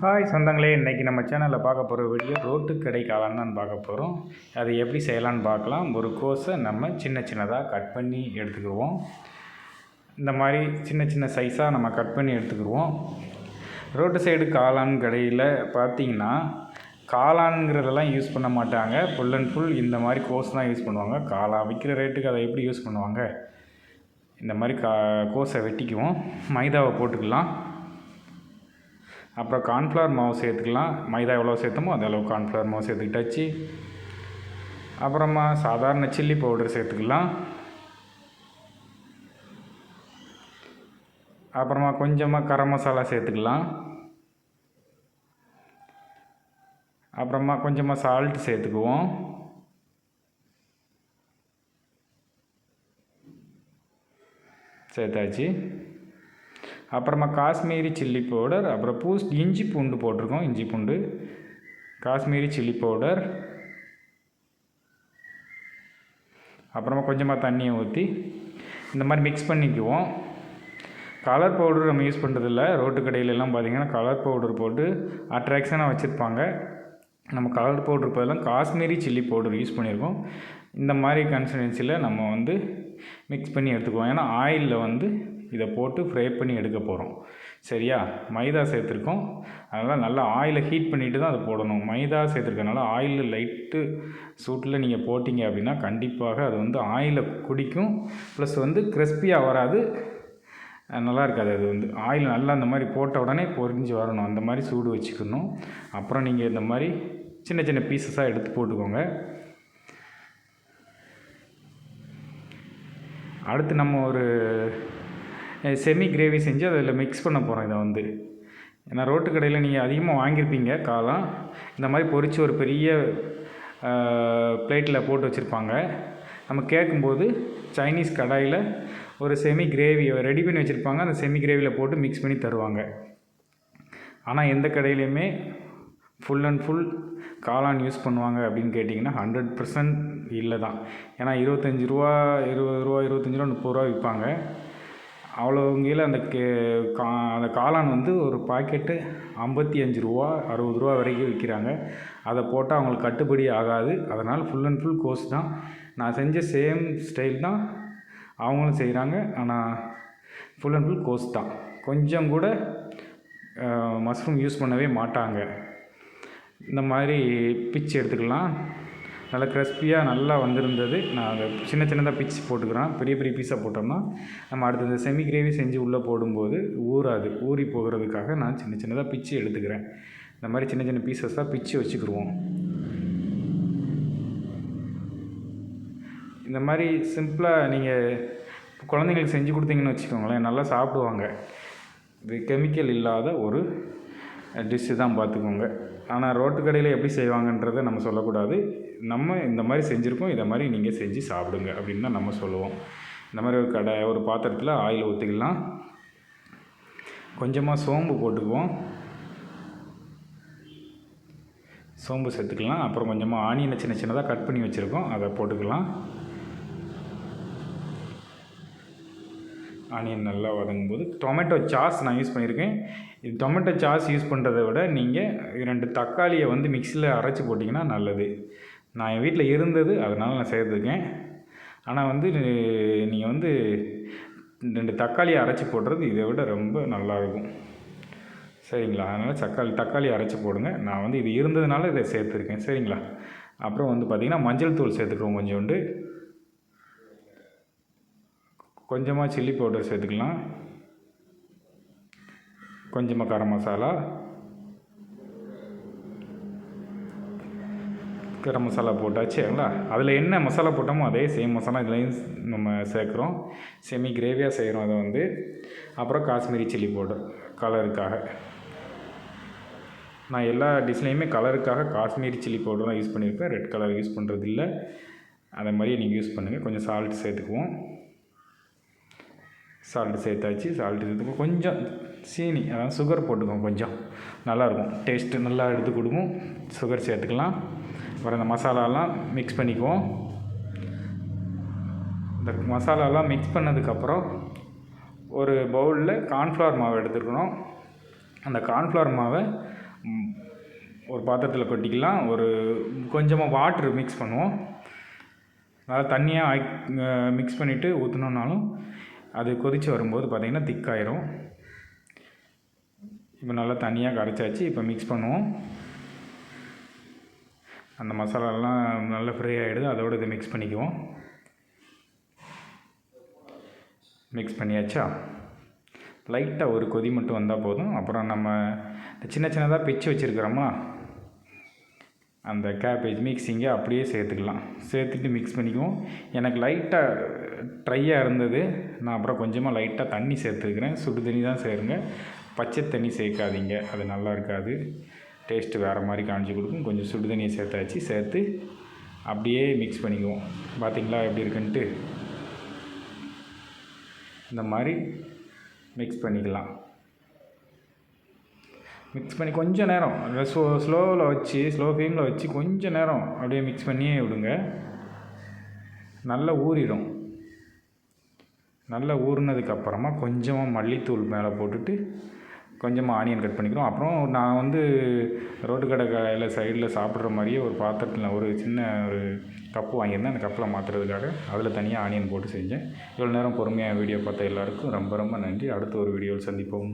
Hi சொந்தங்களே இன்றைக்கி நம்ம சேனலில் பார்க்க போகிற வீடியோ ரோட்டு கடை காளான் தான் பார்க்க போகிறோம் அதை எப்படி செய்யலான்னு பார்க்கலாம். ஒரு கோஸை நம்ம சின்ன சின்னதாக கட் பண்ணி எடுத்துக்கிடுவோம். இந்த மாதிரி சின்ன சின்ன சைஸாக நம்ம கட் பண்ணி எடுத்துக்கிடுவோம். ரோட்டு சைடு காளான் கடையில் பார்த்தீங்கன்னா காளான்ங்கிறதெல்லாம் யூஸ் பண்ண மாட்டாங்க. ஃபுல் அண்ட் ஃபுல் இந்த மாதிரி கோஸ் தான் யூஸ் பண்ணுவாங்க. காளான் விற்கிற ரேட்டுக்கு அதை எப்படி யூஸ் பண்ணுவாங்க? இந்த மாதிரி கா கோஸை வெட்டிக்குவோம். மைதாவை போட்டுக்கலாம். அப்புறம் கார்ன்ஃப்ளவர் மாவு சேர்த்துக்கலாம். மைதா எவ்வளோ சேர்த்தமோ அந்த அளவு கார்ன்ஃப்ளவர் மாவு சேர்த்துக்கிட்டாச்சு அப்புறமா சாதாரண சில்லி பவுடர் சேர்த்துக்கலாம். அப்புறமா கொஞ்சமாக கரம் மசாலா சேர்த்துக்கலாம். அப்புறமா கொஞ்சமாக சால்ட் சேர்த்துக்குவோம். சேர்த்தாச்சு. அப்புறமா காஷ்மீரி சில்லி பவுடர் அப்புறம் பூஸ் இஞ்சி பூண்டு போட்டிருக்கோம் இஞ்சி பூண்டு. Kashmiri chilli powder. அப்புறமா கொஞ்சமாக தண்ணியை ஊற்றி இந்த மாதிரி மிக்ஸ் பண்ணிக்குவோம். கலர் பவுடர் நம்ம யூஸ் பண்ணுறதில்ல ரோட்டு கடையிலெல்லாம் பார்த்திங்கன்னா கலர் பவுடர் போட்டு அட்ராக்ஷனாக வச்சுருப்பாங்க. நம்ம கலர் பவுடர் பதிலாக காஷ்மீரி சில்லி பவுடர் யூஸ் பண்ணியிருக்கோம் இந்த மாதிரி கன்சிஸ்டன்சியில் நம்ம வந்து மிக்ஸ் பண்ணி எடுத்துக்குவோம். ஏன்னா ஆயிலில் வந்து இதை போட்டு ஃப்ரை பண்ணி எடுக்க போகிறோம் சரியா? மைதா சேர்த்துருக்கோம். அதனால் நல்லா ஆயிலை ஹீட் பண்ணிவிட்டு தான் அதை போடணும். மைதா சேர்த்துருக்கனால ஆயில் லைட்டு சூட்டில் நீங்கள் போட்டிங்க அப்படின்னா கண்டிப்பாக அது வந்து ஆயிலை குடிக்கும். ப்ளஸ் வந்து கிறிஸ்பியாக வராது. நல்லா இருக்காது அது வந்து. ஆயில் நல்லா அந்த மாதிரி போட்ட உடனே பொரிஞ்சு வரணும். அந்த மாதிரி சூடு வச்சுக்கணும். அப்புறம் நீங்கள் இந்த மாதிரி சின்ன சின்ன பீசஸாக எடுத்து போட்டுக்கோங்க. அடுத்து நம்ம ஒரு செமி கிரேவி செஞ்சு அதில் மிக்ஸ் பண்ண போகிறோம் இதை வந்து. ஏன்னா ரோட்டு கடையில் நீங்கள் அதிகமாக வாங்கியிருப்பீங்க காலம். இந்த மாதிரி பொரித்து ஒரு பெரிய பிளேட்டில் போட்டு வச்சுருப்பாங்க. நம்ம கேட்கும்போது சைனீஸ் கடாயில் ஒரு செமி கிரேவி ரெடி பண்ணி வச்சுருப்பாங்க. அந்த செமி கிரேவியில் போட்டு மிக்ஸ் பண்ணி தருவாங்க. ஆனால் எந்த கடையிலையுமே ஃபுல் அண்ட் ஃபுல் காளான் யூஸ் பண்ணுவாங்க அப்படின்னு கேட்டிங்கன்னா ஹண்ட்ரட் பர்சன்ட் இல்லை தான். ஏன்னா இருபத்தஞ்சி ரூபா இருபது ரூபா இருபத்தஞ்சி ரூபா முப்பது ரூபா விற்பாங்க. அவ்வளோங்கையில் அந்த கே கா அந்த காளான் வந்து ஒரு பாக்கெட்டு ஐம்பத்தி அஞ்சு ரூபா அறுபது ரூபா வரைக்கும் விற்கிறாங்க. அதை போட்டால் அவங்களுக்கு கட்டுப்படி ஆகாது. அதனால் ஃபுல் அண்ட் ஃபுல் கோர்ஸ் தான். நான் செஞ்ச சேம் ஸ்டைல் தான் அவங்களும் செய்கிறாங்க. ஆனால் ஃபுல் அண்ட் ஃபுல் கோர்ஸ் தான். கொஞ்சம் கூட மஷ்ரூம் யூஸ் பண்ணவே மாட்டாங்க. இந்த மாதிரி பிச்சு எடுத்துக்கலாம். நல்லா கிறிஸ்பியாக நல்லா வந்திருந்தது. நான் அதை சின்ன சின்னதாக பிச்சு போட்டுக்கிறேன். பெரிய பெரிய பீஸாக போட்டோம்னா நம்ம அடுத்தது செமி கிரேவி செஞ்சு உள்ளே போடும்போது ஊறாது. ஊறி போகிறதுக்காக நான் சின்ன சின்னதாக பிச்சு எடுத்துக்கிறேன். இந்த மாதிரி சின்ன சின்ன பீசஸாக பிச்சு வச்சுக்கிடுவோம் இந்த மாதிரி சிம்பிளாக நீங்கள் குழந்தைங்களுக்கு செஞ்சு கொடுத்தீங்கன்னு வச்சுக்கோங்களேன் நல்லா சாப்பிடுவாங்க. இது கெமிக்கல் இல்லாத ஒரு டிஷ்ஷு தான் பார்த்துக்கோங்க. ஆனால் ரோட்டு கடையில் எப்படி செய்வாங்கன்றதை நம்ம சொல்லக்கூடாது. நம்ம இந்த மாதிரி செஞ்சுருக்கோம் இதை மாதிரி நீங்கள் செஞ்சு சாப்பிடுங்க அப்படின்னு தான் நம்ம சொல்லுவோம். இந்த மாதிரி ஒரு கடை ஒரு பாத்திரத்தில் ஆயில் ஊற்றிக்கலாம் கொஞ்சமாக சோம்பு போட்டுக்குவோம். சோம்பு சேர்த்துக்கலாம். அப்புறம் கொஞ்சமாக ஆனியனை சின்ன சின்னதாக கட் பண்ணி வச்சுருக்கோம். அதை போட்டுக்கலாம். ஆனியன் நல்லா வதங்கும் போது டொமேட்டோ சாஸ் நான் யூஸ் பண்ணியிருக்கேன். இது டொமேட்டோ சாஸ் யூஸ் பண்ணுறதை விட நீங்கள் ரெண்டு தக்காளியை வந்து மிக்சியில் அரைச்சி போட்டிங்கன்னா நல்லது. நான் என் வீட்டில் இருந்தது அதனால் நான் சேர்த்துருக்கேன். ஆனால் வந்து நீங்கள் வந்து ரெண்டு தக்காளியை அரைச்சி போடுறது இதை விட ரொம்ப நல்லாயிருக்கும் சரிங்களா? அதனால் தக்காளி தக்காளி அரைச்சி போடுங்க. நான் வந்து இது இருந்ததுனால இதை சேர்த்துருக்கேன். சரிங்களா? அப்புறம் வந்து பார்த்திங்கன்னா மஞ்சள் தூள் சேர்த்துக்குவோம் கொஞ்சோண்டு. கொஞ்சமாக சில்லி பவுடர் சேர்த்துக்கலாம். கொஞ்சமாக கரம் மசாலா கரம் மசாலா போட்டாச்சுங்களா அதில் என்ன மசாலா போட்டோமோ அதே சேம் மசாலா இதுலேயும் நம்ம சேர்க்குறோம். செமி கிரேவியாக செய்கிறோம் அதை வந்து. அப்புறம் காஷ்மீரி சில்லி பவுடர் கலருக்காக நான் எல்லா டிஷ்லேயுமே கலருக்காக காஷ்மீரி சில்லி பவுடர் தான் யூஸ் பண்ணியிருப்பேன் ரெட் கலர் யூஸ் பண்ணுறது இல்லை அதை மாதிரியே நீங்கள் யூஸ் பண்ணுங்கள் கொஞ்சம் சால்ட் சேர்த்துக்குவோம். சால்ட்டு சேர்த்தாச்சு சால்ட்டு சேர்த்து கொஞ்சம் சீனி அதாவது சுகர் போட்டுக்கோங்க கொஞ்சம். நல்லாயிருக்கும். டேஸ்ட்டு நல்லா எடுத்து கொடுக்கும். சுகர் சேர்த்துக்கலாம். அப்புறம் இந்த மசாலாலாம் மிக்ஸ் பண்ணிக்குவோம். இந்த மசாலாலாம் மிக்ஸ் பண்ணதுக்கப்புறம் ஒரு பவுலில் கார்ன்ஃப்ளவர் மாவை எடுத்துக்கணும் அந்த கார்ன்ஃப்ளவர் மாவை ஒரு பாத்திரத்தில் கொட்டிக்கலாம். ஒரு கொஞ்சமாக வாட்ரு மிக்ஸ் பண்ணுவோம். நல்லா தண்ணியாக மிக்ஸ் பண்ணிவிட்டு ஊற்றினோன்னாலும் அது கொதித்து வரும்போது பார்த்திங்கன்னா திக்காயிரும். இப்போ நல்லா தனியாக கரைச்சாச்சு. இப்போ மிக்ஸ் பண்ணுவோம். அந்த மசாலாலாம் நல்லா ஃப்ரை ஆகிடுது அதோடு இதை மிக்ஸ் பண்ணிக்குவோம். மிக்ஸ் பண்ணியாச்சா? லைட்டாக ஒரு கொதி மட்டும் வந்தால் போதும். அப்புறம் நம்ம இந்த சின்ன சின்னதாக பிச்சு வச்சுருக்கிறோமா? அந்த கேபேஜ் மிக்ஸிங்கை அப்படியே சேர்த்துக்கலாம். சேர்த்துட்டு மிக்ஸ் பண்ணிக்குவோம். எனக்கு லைட்டாக ட்ரையாக இருந்தது. நான் அப்புறம் கொஞ்சமாக லைட்டாக தண்ணி சேர்த்துருக்குறேன். சுடு தண்ணி தான் சேருங்க. பச்சை தண்ணி சேர்க்காதீங்க. அது நல்லா இருக்காது. டேஸ்ட்டு வேறு மாதிரி காமிச்சு கொடுக்கும். கொஞ்சம் சுடு தண்ணியை சேர்த்தாச்சு. சேர்த்து அப்படியே மிக்ஸ் பண்ணிக்குவோம். பார்த்தீங்களா எப்படி இருக்குன்ட்டு? இந்த மாதிரி மிக்ஸ் பண்ணிக்கலாம். மிக்ஸ் பண்ணி கொஞ்சம் நேரம். ஸ்லோ ஸ்லோவில் வச்சு ஸ்லோ ஃப்ளேமில் வச்சு கொஞ்சம் நேரம் அப்படியே மிக்ஸ் பண்ணியே விடுங்க. நல்லா ஊறிடும். நல்லா ஊறினதுக்கப்புறமா கொஞ்சமாக மல்லித்தூள் மேலே போட்டுட்டு கொஞ்சமாக ஆனியன் கட் பண்ணிக்கிறோம். அப்புறம் நான் வந்து ரோட்டு கடை கடையில் சைடில் சாப்பிட்ற மாதிரியே ஒரு பாத்திரத்தில் ஒரு சின்ன ஒரு கப்பு வாங்கியிருந்தேன். அந்த கப்பில் மாற்றுறதுக்காக அதில் தனியாக ஆனியன் போட்டு செஞ்சேன். இவ்வளோ நேரம் பொறுமையாக வீடியோ பார்த்த எல்லாருக்கும் ரொம்ப ரொம்ப நன்றி. அடுத்த ஒரு வீடியோவில் சந்திப்போம்.